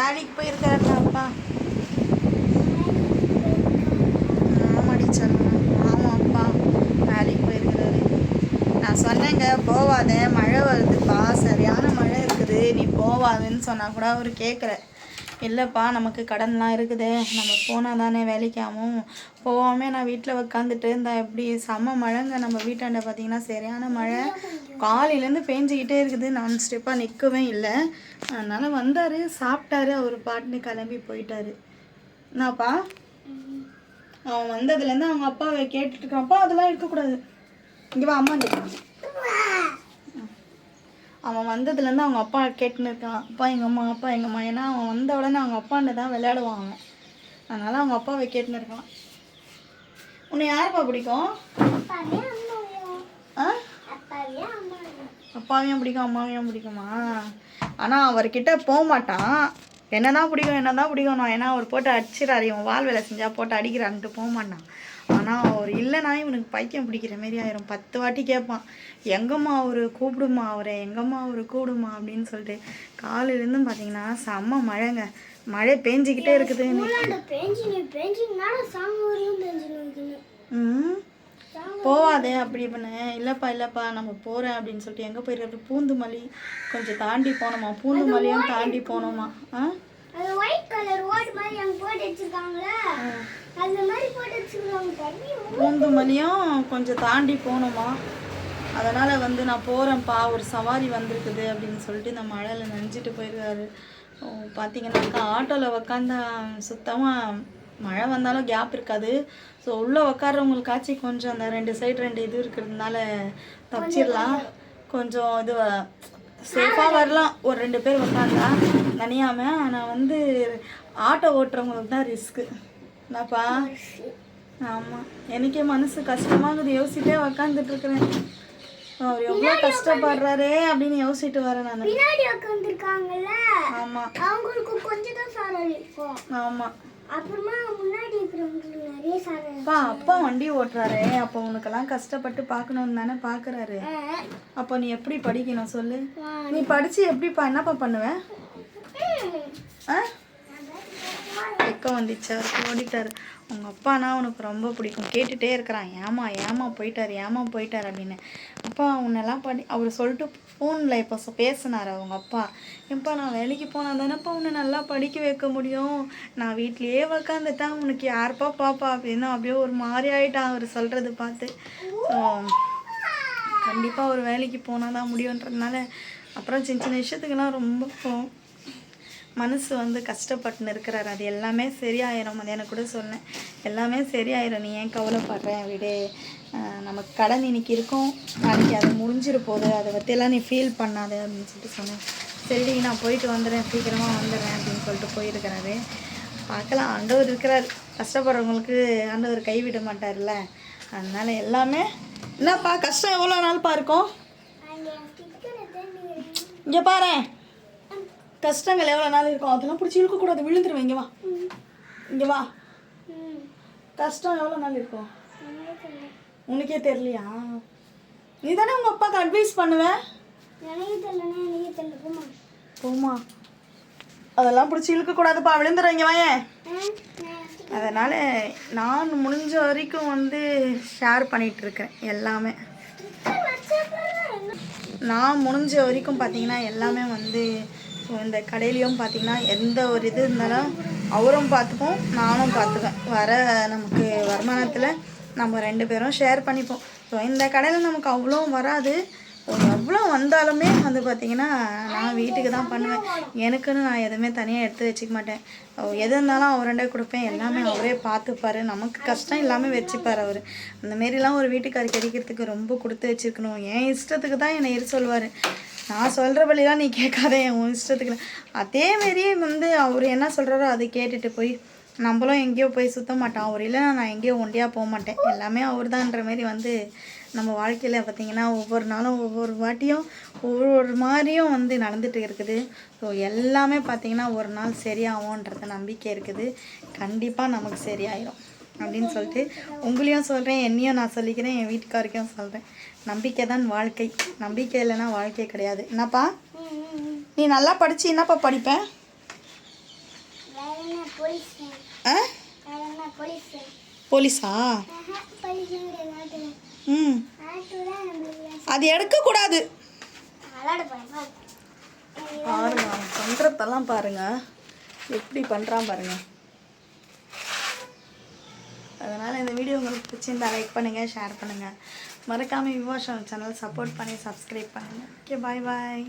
வேலைக்கு போயிருக்காருடா அப்பா. ஆமாடி செல்லம் ஆமாம் அப்பா வேலைக்கு போயிருக்கிறாரு. நான் சொன்னேங்க போவாத மழை வருதுப்பா சரியான மழை இருக்குது நீ போவாதுன்னு சொன்னால் கூட அவர் கேட்கல இல்லைப்பா நமக்கு கடன்லாம் இருக்குது. நம்ம போனால் தானே வேலைக்காகவும் போகாமல் நான் வீட்டில் உக்காந்துட்டு இந்த எப்படி? செம்ம மழைங்க. நம்ம வீட்டாண்ட பார்த்தீங்கன்னா சரியான மழை. காலையிலேருந்து பேஞ்சிக்கிட்டே இருக்குது. நான் ஸ்டெப்பாக நிற்கவே இல்லை. அதனால் வந்தார். சாப்பிட்டாரு. அவர் பாட்டுன்னு கிளம்பி போயிட்டாரு. என்னப்பா? அவன் வந்ததுலேருந்து அவங்க அப்பாவை கேட்டுட்டு இருக்கான். அப்பா அதெல்லாம் இருக்கக்கூடாது. இங்கே வா அம்மா இருக்கான் அவன் வந்ததுலேருந்து அவங்க அப்பா கேட்டுன்னு இருக்கான் அப்பா எங்கள் அம்மா அப்பா எங்கள் அம்மா? ஏன்னா அவன் வந்த உடனே அவங்க அப்பான்னு தான் விளையாடுவான் அவன் அதனால் அவங்க அப்பாவை கேட்டுன்னு இருக்கான். உன்னை யாருப்பா பிடிக்கும்? ஆ? அப்பாவையும் பிடிக்கும் அம்மாவையும் பிடிக்குமா? ஆனால் அவர்கிட்ட போக மாட்டான். என்ன தான் பிடிக்கும் என்ன தான் பிடிக்கும். நான் ஏன்னா அவர் போட்டு அடிச்சிடாரு இவன் வால் வேலை செஞ்சால் போட்டு அடிக்கிறான்ட்டு போக மாட்டான். ஆனால் அவர் இல்லைனா இவனுக்கு பைத்தியம் பிடிக்கிற மாரி ஆயிரும். பத்து வாட்டி கேட்பான் எங்கம்மா அவர்? கூப்பிடுமா அவரை? எங்கம்மா அவர்? கூப்பிடுமா? அப்படின்னு சொல்லிட்டு காலையிலேருந்து பார்த்தீங்கன்னா செம்ம மழைங்க. மழை பேஞ்சிக்கிட்டே இருக்குது. ம். போவாதே அப்படி பண்ணு இல்லைப்பா இல்லைப்பா நம்ம போகிறேன் அப்படின்னு சொல்லிட்டு எங்கே போயிருக்காரு பூந்துமல்லி கொஞ்சம் தாண்டி போனோமா? பூந்துமல்லியும் தாண்டி போனோமா? ஆ அது ஒயிட் கலர் ஓட் மாதிரி அங்க போட்டு வச்சிருக்காங்களே? அந்த மாதிரி போட்டு வச்சிருக்காங்க தண்ணி பூந்துமல்லியும் கொஞ்சம் தாண்டி போகணுமா அதனால் வந்து நான் போகிறேன்ப்பா ஒரு சவாரி வந்திருக்குது அப்படின்னு சொல்லிட்டு இந்த மழையில் நனைஞ்சிட்டு போயிருக்காரு. பார்த்தீங்கன்னாக்கா ஆட்டோவில் உக்காந்தா சுத்தமாக மழை வந்தாலும் கேப் இருக்காது. ஸோ உள்ளே உக்காடுறவங்களுக்காச்சும் கொஞ்சம் அந்த ரெண்டு சைடு ரெண்டு இது இருக்கிறதுனால தப்பிச்சிடலாம். கொஞ்சம். இது சேஃபாக வரலாம். ஒரு ரெண்டு பேர் உக்காந்தா நனையாமல் ஆனால் வந்து ஆட்டோ ஓட்டுறவங்களுக்கு தான் ரிஸ்க்கு என்னப்பா? ஆமாம் எனக்கே மனசு கஷ்டமாகுது. யோசிச்சிட்டே உக்காந்துட்டு இருக்கிறேன். அவர் எவ்வளோ கஷ்டப்படுறாரே அப்படின்னு யோசிச்சுட்டு வரேன் நான். பின்னாடி உட்காந்துருக்காங்கல்ல ஆமாம் அவங்களுக்கு கொஞ்சம் தான் இருக்கும். ஆமாம் அப்புறமா முன்னாடி இருக்கிறவங்களுக்கு நிறைய அப்பா வண்டி ஓட்டுறாரே. அப்போ உனக்கெல்லாம் கஷ்டப்பட்டு பார்க்கணுன்னு தானே பார்க்குறாரு. அப்போ நீ எப்படி படிக்கணும் சொல்லு? நீ படித்து எப்படிப்பா என்னப்பா பண்ணுவ? ஆ? எக்க வந்துச்சா. ஓடிட்டார். உங்கள் உங்க அப்பானா உனக்கு ரொம்ப பிடிக்கும். கேட்டுட்டே இருக்கிறான். ஏமா ஏமா போயிட்டார் ஏமா போயிட்டார் அப்படின்னு. அப்பா உன்னெல்லாம் படி அவர் சொல்லிட்டு ஃபோனில் இப்போ பேசினார் அவங்க அப்பா. எப்பா நான் வேலைக்கு போனால் தானேப்பா உன்னை நல்லா படிக்க வைக்க முடியும். நான் வீட்லேயே உக்காந்துட்டா உனக்கு யாருப்பா பாப்பா? அப்படின்னு அப்படியே ஒரு மாதிரி ஆகிட்டான் அவர் சொல்கிறது பார்த்து. கண்டிப்பாக ஒரு வேலைக்கு போனால் தான் முடியுன்றதுனால அப்புறம் சின்ன சின்ன விஷயத்துக்கெல்லாம் ரொம்ப மனசு வந்து கஷ்டப்பட்டுன்னு இருக்கிறாரு அது எல்லாமே சரியாயிரும். மதியானம் கூட சொன்னேன். எல்லாமே சரியாயிரும். நீ ஏன் கவலைப்படுறேன் விடு. நமக்கு கடன் இன்னைக்கு இருக்கும். நாளைக்கு அது முடிஞ்சிரு போகுது. அதை பற்றியெல்லாம் நீ ஃபீல் பண்ணாத அப்படின்னு சொல்லிட்டு சொன்னேன். சரி நான் போயிட்டு வந்துடுறேன். சீக்கிரமாக வந்துடுறேன் அப்படின்னு சொல்லிட்டு போயிருக்கிறாரு. பார்க்கலாம். ஆண்டவர் இருக்கிறார். கஷ்டப்படுறவங்களுக்கு ஆண்டவர் கைவிட மாட்டார்ல அதனால எல்லாமே என்னப்பா கஷ்டம் எவ்வளோ நாள்ப்பா இருக்கும்? இங்கே பாரு கஷ்டங்கள் எவ்வளோ நாள் இருக்கும். அதெல்லாம் பிடிச்சி இழுக்கக்கூடாது விழுந்துருவேன். இங்கே வா. இங்கே வா. கஷ்டம் எவ்வளோ நாள் இருக்கும். உனக்கே தெரியலையா? நீ தானே உங்கள் அப்பாவுக்கு அட்வைஸ் பண்ணுவ? எனக்கு தெரியலன்னா எனக்கு தெரியல. போமா அதெல்லாம் பிடிச்சி இழுக்கக்கூடாதுப்பா விழுந்துரும் இங்கே வாயேன் அதனால் நான் முடிஞ்ச வரைக்கும் வந்து ஷேர் பண்ணிகிட்டு இருக்கேன். எல்லாமே. நான் முடிஞ்ச வரைக்கும் பார்த்தீங்கன்னா எல்லாமே வந்து ஸோ இந்த கடையிலையும் பார்த்தீங்கன்னா எந்த ஒரு இது இருந்தாலும் அவரும் பார்த்துப்போம் நானும் பார்த்துப்பேன் வர நமக்கு வருமானத்தில் நம்ம ரெண்டு பேரும் ஷேர் பண்ணிப்போம். ஸோ இந்த கடையில் நமக்கு அவ்வளோ வராது. எவ்வளோ வந்தாலுமே வந்து பார்த்தீங்கன்னா நான் வீட்டுக்கு தான் பண்ணுவேன். எனக்குன்னு நான் எதுவுமே தனியாக எடுத்து வச்சுக்க மாட்டேன். எது இருந்தாலும் அவரண்டே கொடுப்பேன். எல்லாமே அவரே பார்த்துப்பாரு நமக்கு கஷ்டம் இல்லாமல் வச்சுப்பார் அவர். அந்தமாரிலாம் ஒரு வீட்டுக்காரி கிடைக்கிறதுக்கு ரொம்ப கொடுத்து வச்சுருக்கணும். என் இஷ்டத்துக்கு தான் என்னை இரு சொல்வார் நான் சொல்கிறபடிலாம் நீ கேட்காத உன் இஷ்டத்துக்கு அதேமாரி அதே வந்து அவர் என்ன சொல்கிறாரோ அதை கேட்டுட்டு போய் நம்மளும் எங்கேயோ போய் சுத்த மாட்டோம். அவர் இல்லைன்னா நான் எங்கேயோ ஒண்டியாக போக மாட்டேன். எல்லாமே அவர் தான்ற மாரி வந்து நம்ம வாழ்க்கையில் பார்த்திங்கன்னா ஒவ்வொரு நாளும் ஒவ்வொரு வாட்டியும் ஒவ்வொரு மாதிரியும் வந்து நடந்துட்டு இருக்குது. ஸோ எல்லாமே பார்த்திங்கன்னா ஒரு நாள் சரியாகும்ன்றத நம்பிக்கை இருக்குது. கண்டிப்பாக நமக்கு சரியாயிடும் அப்படின்னு சொல்லிட்டு உங்களையும் சொல்கிறேன் என்னையும் நான் சொல்லிக்கிறேன் என் வீட்டுக்காருக்கும் சொல்கிறேன் நம்பிக்கை தான் வாழ்க்கை. நம்பிக்கை இல்லைன்னா வாழ்க்கை கிடையாது. என்னப்பா? நீ நல்லா படித்து என்னப்பா படிப்பேன் போலீஸா? ம். அது எடுக்கக்கூடாது. பாருங்க அவன் பண்ணுறதெல்லாம் பாருங்க. எப்படி பண்ணுறான் பாருங்க. அதனால் இந்த வீடியோ உங்களுக்கு பிடிச்சிருந்தா லைக் பண்ணுங்கள் ஷேர் பண்ணுங்கள் மறக்காமல் விவாஷம் சேனல் சப்போர்ட் பண்ணி சப்ஸ்கிரைப் பண்ணுங்கள் ஓகே பாய் பாய்